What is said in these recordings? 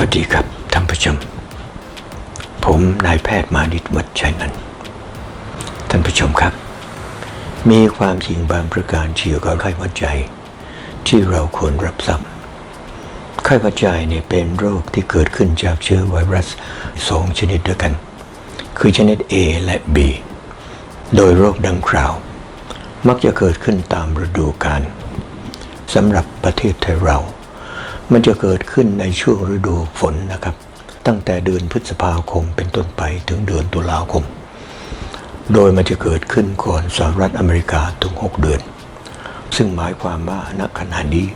วัสดีครับท่านผู้ชม ผมนายแพทย์มานิตวัชชัยนันท์ท่านผู้ชมครับ มีความจริงบางประการเกี่ยวกับไข้หวัดใหญ่ที่เราควรรับทราบไข้หวัดใหญ่เนี่ยเป็นโรคที่เกิดขึ้นจากเชื้อไวรัสสองชนิดด้วยกัน คือชนิด A และ B โดยโรคดังกล่าว มักจะเกิดขึ้นตามฤดูกาลสำหรับประเทศไทยเรา มันจะเกิดขึ้นในช่วงฤดูฝนนะครับ ตั้งแต่เดือนพฤษภาคมเป็นต้นไปถึงเดือนตุลาคม โดยมันจะเกิดขึ้นก่อนสหรัฐอเมริกาถึง 6 เดือน ซึ่งหมายความว่าณขณะนี้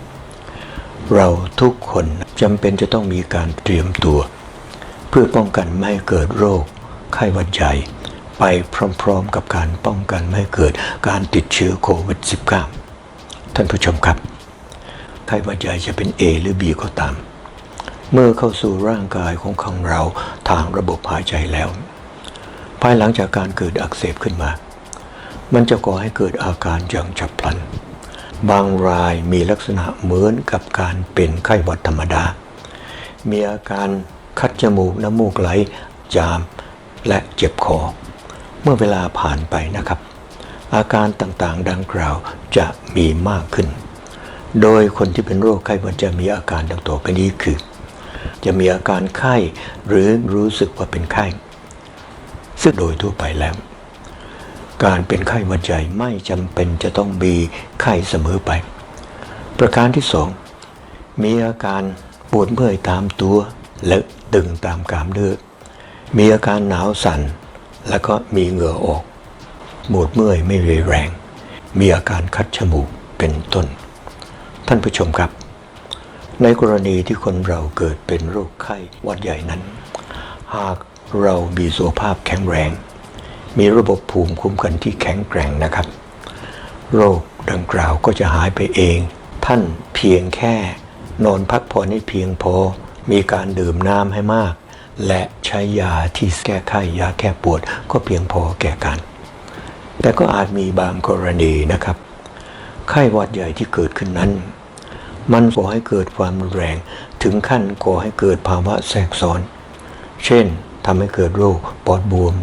เราทุกคนจำเป็นจะต้องมีการเตรียมตัว เพื่อป้องกันไม่เกิดโรค ไข้หวัดใหญ่ไปพร้อมๆกับการป้องกันไม่เกิดการติดเชื้อโควิด -19 ท่านผู้ชมครับ ไข้หวัดใหญ่จะเป็น A หรือ B ก็ตาม เมื่อเข้าสู่ร่างกายของของเราทางระบบหายใจแล้ว ภายหลังจากการเกิดอักเสบขึ้นมา มันจะก่อให้เกิดอาการอย่างฉับพลัน บางรายมีลักษณะเหมือนกับการเป็นไข้หวัดธรรมดา มีอาการคัดจมูกน้ำมูกไหล จาม และเจ็บคอ เมื่อเวลาผ่านไปนะครับ อาการต่างๆ ดังกล่าวจะมีมากขึ้น โดยคนที่เป็นโรคไข้หวัดจะมีอาการดังต่อไปนี้คือ จะมีอาการไข้หรือรู้สึกว่าเป็นไข้ ซึ่งโดยทั่วไปแล้ว การเป็นไข้หวัดใหญ่ไม่จำเป็นจะต้องมีไข้เสมอไป ประการที่สองมีอาการปวดเมื่อยตามตัวและตึงตามกล้ามเนื้อมีอาการหนาวสั่น แล้วก็มีเหงื่อออกปวดเมื่อยไม่รแรง มีอาการคัดจมูกเป็นต้น ท่านผู้ชมครับ ในกรณีที่คนเราเกิดเป็นโรคไข้หวัดใหญ่นั้น หากเรามีสุขภาพแข็งแรง มีระบบภูมิคุ้มกันที่แข็งแกร่งนะครับ โรคดังกล่าวก็จะหายไปเอง ท่านเพียงแค่ นอนพักผ่อนให้เพียงพอ มีการดื่มน้ำให้มาก และใช้ยาที่แก้ไขยาแก้ปวดก็เพียงพอแก่การแต่ก็อาจมีบางกรณีนะครับ ไข้หวัดใหญ่ที่เกิดขึ้นนั้น มันก่อให้เกิดความรุนแรง ถึงขั้นก่อให้เกิดภาวะแทรกซ้อน เช่นทำให้เกิดโรคปอดบวม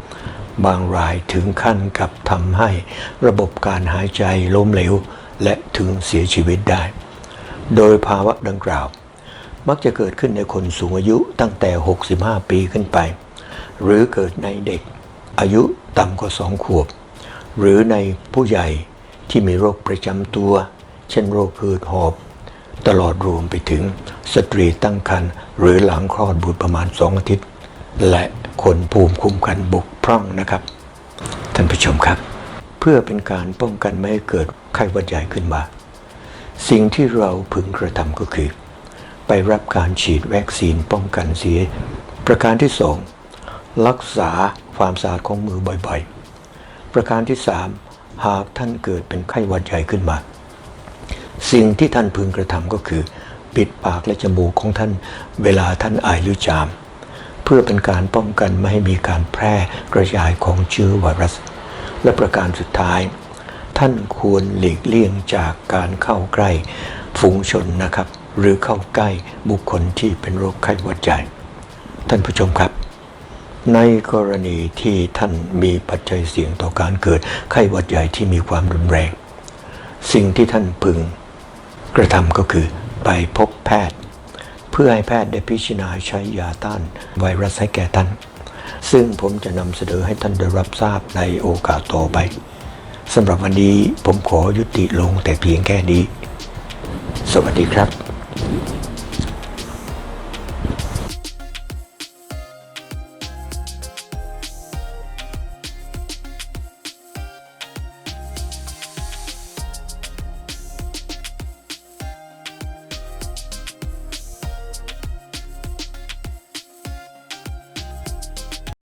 บางรายถึงขั้นกับทำให้ระบบการหายใจล้มเหลว และถึงเสียชีวิตได้ โดยภาวะดังกล่าว มักจะเกิดขึ้นในคนสูงอายุตั้งแต่ 65 ปีขึ้นไป หรือเกิดในเด็กอายุต่ำกว่า2ขวบ หรือในผู้ใหญ่ที่มีโรคประจำตัว เช่นโรคพืดหอบ ตลอดรวมไปถึงสตรีตั้งครรภ์หรือหลังคลอดบุตรประมาณ 2 อาทิตย์ และคนภูมิคุ้มกันบกพร่องนะครับ ท่านผู้ชมครับ เพื่อเป็นการป้องกันไม่ให้เกิดไข้หวัดใหญ่ขึ้นมา สิ่งที่เราพึงกระทำก็คือ ไปรับการฉีดวัคซีนป้องกันเสีย ประการที่สองรักษาความสะอาดของมือบ่อยๆ ประการที่สามหากท่านเกิดเป็นไข้หวัดใหญ่ขึ้นมา สิ่งที่ท่านพึงกระทำก็คือ ปิดปากและจมูกของท่านเวลาท่านไอหรือจาม เพื่อเป็นการป้องกันไม่ให้มีการแพร่กระจายของเชื้อไวรัส และประการสุดท้าย ท่านควรหลีกเลี่ยงจากการเข้าใกล้ฝูงชนนะครับ หรือเข้าใกล้บุคคลที่เป็นโรคไข้หวัดใหญ่ท่านผู้ชมครับ ในกรณีที่ท่านมีปัจจัยเสี่ยงต่อการเกิดไข้หวัดใหญ่ที่มีความรุนแรง สิ่งที่ท่านพึง กระทำก็คือไปพบแพทย์ เพื่อให้แพทย์ได้พิจารณาใช้ยาต้านไวรัสให้แก่ท่าน ซึ่งผมจะนำเสนอให้ท่านได้รับทราบในโอกาสต่อไปสำหรับวันนี้ผมขอยุติลงแต่เพียงแค่นี้ สวัสดีครับ